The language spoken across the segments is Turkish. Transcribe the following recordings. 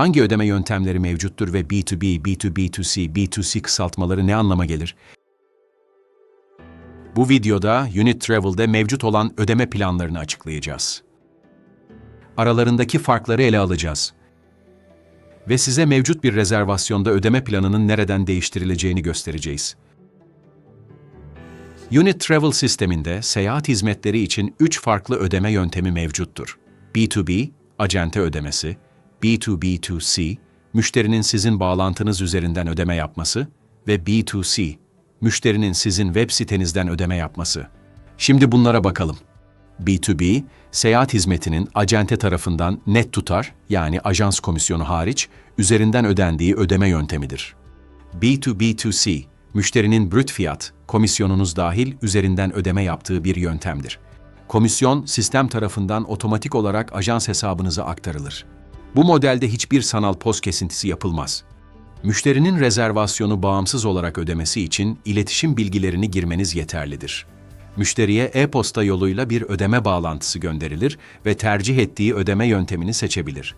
Hangi ödeme yöntemleri mevcuttur ve B2B, B2B2C, B2C kısaltmaları ne anlama gelir? Bu videoda Unit Travel'de mevcut olan ödeme planlarını açıklayacağız. Aralarındaki farkları ele alacağız. Ve size mevcut bir rezervasyonda ödeme planının nereden değiştirileceğini göstereceğiz. Unit Travel sisteminde seyahat hizmetleri için üç farklı ödeme yöntemi mevcuttur. B2B, acente ödemesi, B2B2C, müşterinin sizin bağlantınız üzerinden ödeme yapması ve B2C, müşterinin sizin web sitenizden ödeme yapması. Şimdi bunlara bakalım. B2B, seyahat hizmetinin acente tarafından net tutar yani ajans komisyonu hariç üzerinden ödendiği ödeme yöntemidir. B2B2C, müşterinin brüt fiyat, komisyonunuz dahil üzerinden ödeme yaptığı bir yöntemdir. Komisyon sistem tarafından otomatik olarak ajans hesabınıza aktarılır. Bu modelde hiçbir sanal poz kesintisi yapılmaz. Müşterinin rezervasyonu bağımsız olarak ödemesi için iletişim bilgilerini girmeniz yeterlidir. Müşteriye e-posta yoluyla bir ödeme bağlantısı gönderilir ve tercih ettiği ödeme yöntemini seçebilir.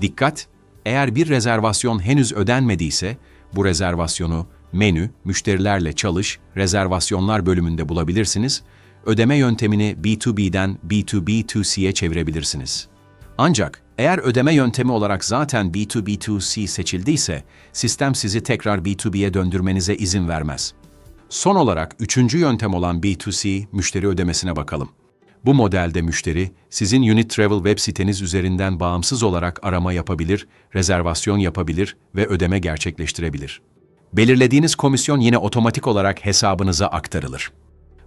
Dikkat! Eğer bir rezervasyon henüz ödenmediyse, bu rezervasyonu menü, müşterilerle çalış, rezervasyonlar bölümünde bulabilirsiniz. Ödeme yöntemini B2B'den B2B2C'ye çevirebilirsiniz. Ancak eğer ödeme yöntemi olarak zaten B2B2C seçildiyse, sistem sizi tekrar B2B'ye döndürmenize izin vermez. Son olarak üçüncü yöntem olan B2C müşteri ödemesine bakalım. Bu modelde müşteri, sizin Unit Travel web siteniz üzerinden bağımsız olarak arama yapabilir, rezervasyon yapabilir ve ödeme gerçekleştirebilir. Belirlediğiniz komisyon yine otomatik olarak hesabınıza aktarılır.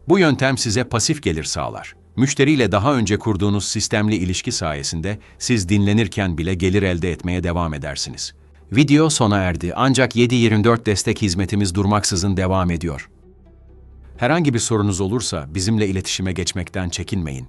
Bu yöntem size pasif gelir sağlar. Müşteriyle daha önce kurduğunuz sistemli ilişki sayesinde siz dinlenirken bile gelir elde etmeye devam edersiniz. Video sona erdi ancak 7/24 destek hizmetimiz durmaksızın devam ediyor. Herhangi bir sorunuz olursa bizimle iletişime geçmekten çekinmeyin.